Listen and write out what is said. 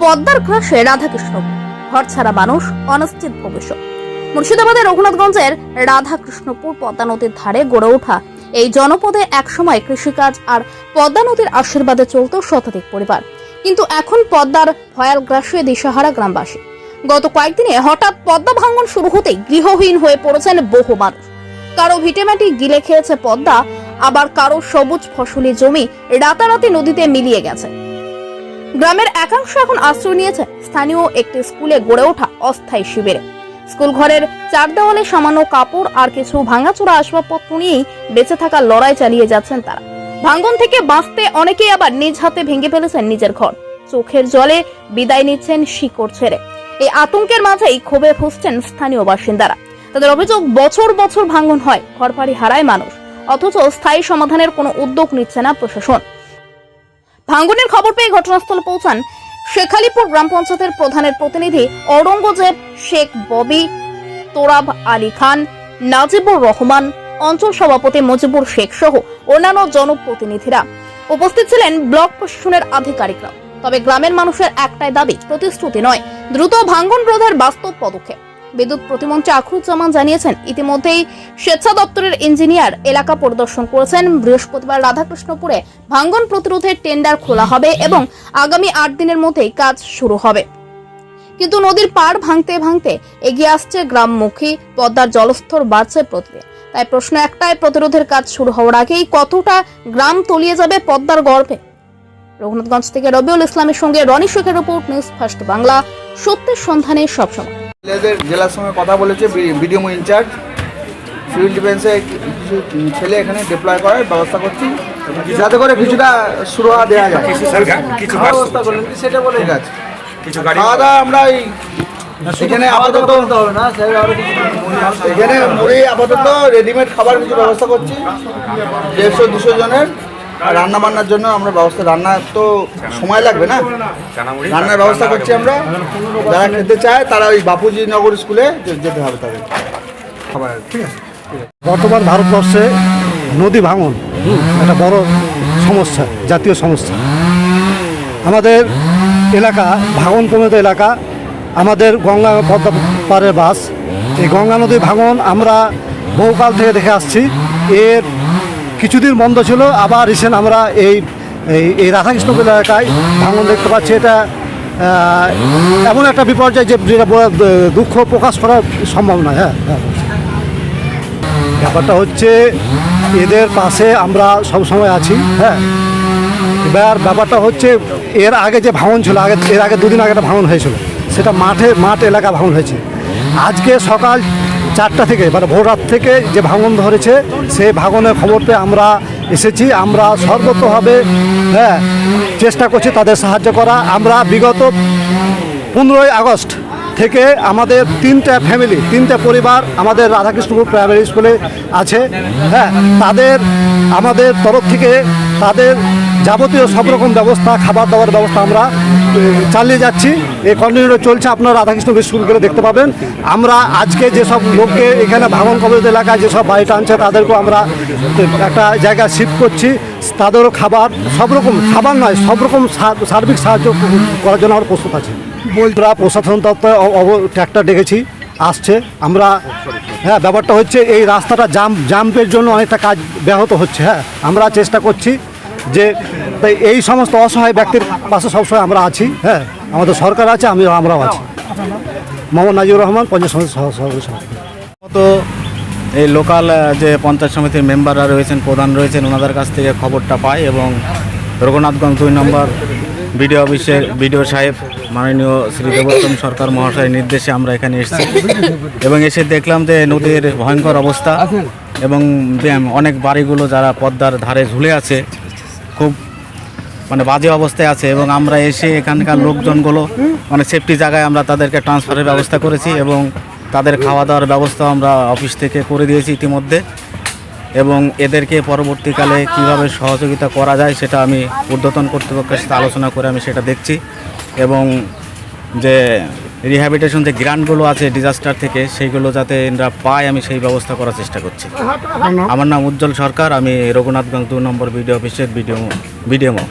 পদ্মার ক্রাশে রাধাকৃষ্ণ। ঘর ছাড়া মানুষ অনিশ্চিত ভবিষ্যৎ। মুর্শিদাবাদের রঘুনাথগঞ্জের রাধাকৃষ্ণপুর পদ্মা নদীর ধারে গড়ে ওঠা এই জনপদে একসময় কৃষিকাজ আর পদ্মা নদীর আশীর্বাদে চলত শতাধিক পরিবার। কিন্তু এখন পদ্মার ভয়াল গ্রাসে দিশাহারা গ্রামবাসী। গত কয়েকদিনে হঠাৎ পদ্মা ভাঙন শুরু হতেই গৃহহীন হয়ে পড়েছেন বহু মানুষ। কারও ভিটেমাটি গিলে খেয়েছে পদ্মা, আবার কারও সবুজ ফসলি জমি রাতারাতি নদীতে মিলিয়ে গেছে। গ্রামের একাংশ এখন আশ্রয় নিয়েছে। স্থানীয় একটি স্কুলে গড়ে ওঠা অস্থায়ী শিবিরে। স্কুল ঘরের চার দেওয়ালে সামান্য কাপড় আর কিছু ভাঙাচোরা আসবাবপত্র নিয়েই বেঁচে থাকার লড়াই চালিয়ে যাচ্ছেন তারা। ভাঙ্গন থেকে বাঁচতে অনেকেই আবার নিজ হাতে ভেঙে ফেলেছেন নিজের ঘর। চোখের জলে বিদায় নিচ্ছেন শিকড় ছেড়ে। এই আতঙ্কের মাঝেই ক্ষোভে ফুসছেন স্থানীয় বাসিন্দারা। তাদের অভিযোগ, বছর বছর ভাঙ্গন হয়, ঘরবাড়ি হারায় মানুষ। অথচ স্থায়ী সমাধানের কোনো উদ্যোগ নিচ্ছে না প্রশাসন। ভাঙ্গনের খবর পেয়ে ঘটনাস্থলে পৌঁছান শেখালিপুর গ্রাম পঞ্চায়েতের প্রধানের প্রতিনিধি অরঙ্গজেব শেখ ববি, তোরাব আলী খান, নাজিবুর রহমান, অঞ্চল সভাপতি মজিবুর শেখ সহ অন্যান্য জনপ্রতিনিধিরা উপস্থিত ছিলেন ব্লক প্রশাসনের আধিকারিকরা। তবে গ্রামের মানুষের একটাই দাবি, প্রতিশ্রুতি নয়। দ্রুত ভাঙ্গন রোধের বাস্তব পদক্ষেপ। বিদ্যুৎ প্রতিমন্ত্রী আখরুজ্জামান জানিয়েছেন, ইতিমধ্যেই স্বেচ্ছা দপ্তরের ইঞ্জিনিয়ার এলাকা পরিদর্শন করেছেন। বৃহস্পতিবার রাধাকৃষ্ণপুরে ভাঙ্গন প্রতিরোধের টেন্ডার খোলা হবে এবং আগামী আট দিনের মধ্যেই কাজ শুরু হবে। কিন্তু নদীর পাড় ভাঙতে ভাঙতে এগিয়ে আসছে গ্রামমুখী, পদ্মার জলস্তর বাড়ছে প্রতিদিন। তাই প্রশ্ন একটাই, প্রতিরোধের কাজ শুরু হওয়ার আগেই কতটা গ্রাম তলিয়ে যাবে পদ্মার গর্ভে? রঘুনাথগঞ্জ থেকে রবিউল ইসলামের সঙ্গে রনি শেখের রিপোর্ট, নিউজ ফার্স্ট বাংলা। সত্যের সন্ধানে সবসময়। ছেলেদের জেলার সঙ্গে কথা বলেছে বিডিএম ইনচার্জ। সিভিল ডিফেন্সে কিছু ছেলে এখানে ডিপ্লয় করার ব্যবস্থা করছি। যাতে করে কিছুটা সুরাহা দেওয়া যায়। কিছু গাছ ব্যবস্থা করলেন সেটা বলে ঠিক আছে। কিছু খাওয়া দাওয়া আমরা এই এখানে আপাতত এখানে মুড়ি আপাতত রেডিমেড খাবার কিছু ব্যবস্থা করছি। দেড়শো দুশো জনের। রান্না বান্নার জন্য আমরা ব্যবস্থা রান্না তো সময় লাগবে না। রান্নার ব্যবস্থা করছি আমরা। যারা খেতে চায় তারা ওই বাপুজি নগর স্কুলে যেতে হবে তাদের। খাবার ঠিক আছে বর্তমান ভারতবর্ষে নদী ভাঙন একটা বড় সমস্যা জাতীয় সমস্যা। আমাদের এলাকা ভাঙন প্রমিত এলাকা আমাদের গঙ্গা পদ্মা পাড়ের বাস। এই গঙ্গা নদী ভাঙন আমরা বহুকাল থেকে দেখে আসছি। এর কিছুদিন বন্ধ ছিল, আবার রিসেন্ট আমরা এই, এই- রাধাকৃষ্ণপুর এলাকায় ভাঙন দেখতে পাচ্ছি। এটা এমন একটা বিপর্যয় যে, যেটা দুঃখ প্রকাশ করা সম্ভব নয় হ্যাঁ হ্যাঁ। ব্যাপারটা হচ্ছে, এদের পাশে আমরা সব সময় আছি হ্যাঁ। এবার ব্যাপারটা হচ্ছে, এর আগে যে ভাঙন ছিল, আগে, এর আগে দুদিন আগে একটা ভাঙন হয়েছিল। সেটা মাঠে, মাঠ এলাকা ভাঙন হয়েছে। আজকে সকাল চারটা থেকে মানে ভোর রাত থেকে যে ভাঙন ধরেছে সেই ভাঙনের খবর পেয়ে আমরা এসেছি। আমরা সর্বতভাবে হ্যাঁ চেষ্টা করছি তাদের সাহায্য করা। আমরা বিগত পনেরোই আগস্ট থেকে আমাদের তিনটা ফ্যামিলি তিনটা পরিবার আমাদের রাধাকৃষ্ণপুর প্রাইমারি স্কুলে আছে। হ্যাঁ তাদের, আমাদের তরফ থেকে তাদের যাবতীয় সব রকম ব্যবস্থা, খাবার দাবার ব্যবস্থা আমরা চালিয়ে যাচ্ছি। এই কন্টিনিউ চলছে আপনারা রাধাকৃষ্ণ স্কুলগুলো দেখতে পাবেন। আমরা আজকে যেসব লোককে এখানে ভাঙন কবলিত এলাকায় যেসব বাড়িটা আনছে তাদেরকেও আমরা একটা জায়গা শিফট করছি। তাদেরও খাবার সব রকম খাবার নয় সব রকম সা- সার্বিক সাহায্য করার জন্য আমরা প্রস্তুত আছি। বলতরা প্রশাসন তত্ত্বে ট্র্যাক্টর ডেকেছি আসছে। আমরা হ্যাঁ ব্যাপারটা হচ্ছে এই রাস্তাটা জাম জাম্পের জন্য অনেকটা কাজ ব্যাহত হচ্ছে হ্যাঁ। আমরা চেষ্টা করছি যে তাই এই সমস্ত অসহায় ব্যক্তির পাশে সবসময় আমরা আছি হ্যাঁ। আমাদের সরকার আছে আমি আমরাও আছি। মোহাম্মদ নাজিবুর রহমান পঞ্চায়েত সমিতির সভাপতি। এই লোকাল যে পঞ্চায়েত সমিতির মেম্বাররা রয়েছেন, প্রধান রয়েছেন, ওনাদের কাছ থেকে খবরটা পাই এবং রঘুনাথগঞ্জ দুই নম্বর বিডিও অফিসের বিডিও সাহেব মাননীয় শ্রী দেবোত্তম সরকার মহাশয়ের নির্দেশে আমরা এখানে এসেছি। এবং এসে দেখলাম যে নদীর ভয়ঙ্কর অবস্থা এবং অনেক বাড়িগুলো যারা পদ্মার ধারে ঝুলে আছে, খুব মানে বাজে অবস্থায় আছে এবং আমরা এসে এখানকার লোকজনগুলো মানে সেফটি জায়গায় আমরা তাদেরকে ট্রান্সফারের ব্যবস্থা করেছি এবং তাদের খাওয়া দাওয়ার ব্যবস্থা আমরা অফিস থেকে করে দিয়েছি ইতিমধ্যে। এবং এদেরকে পরবর্তীকালে কীভাবে সহযোগিতা করা যায় সেটা আমি ঊর্ধ্বতন কর্তৃপক্ষের সাথে আলোচনা করে আমি সেটা দেখছি। এবং যে রিহ্যাবিটেশন যে গ্রান্টগুলো আছে ডিজাস্টার থেকে সেইগুলো যাতে এরা পায় আমি সেই ব্যবস্থা করার চেষ্টা করছি। আমার নাম উজ্জ্বল সরকার আমি রঘুনাথগঞ্জ দু নম্বর বিডিও অফিসের বিডিও বিডিএমও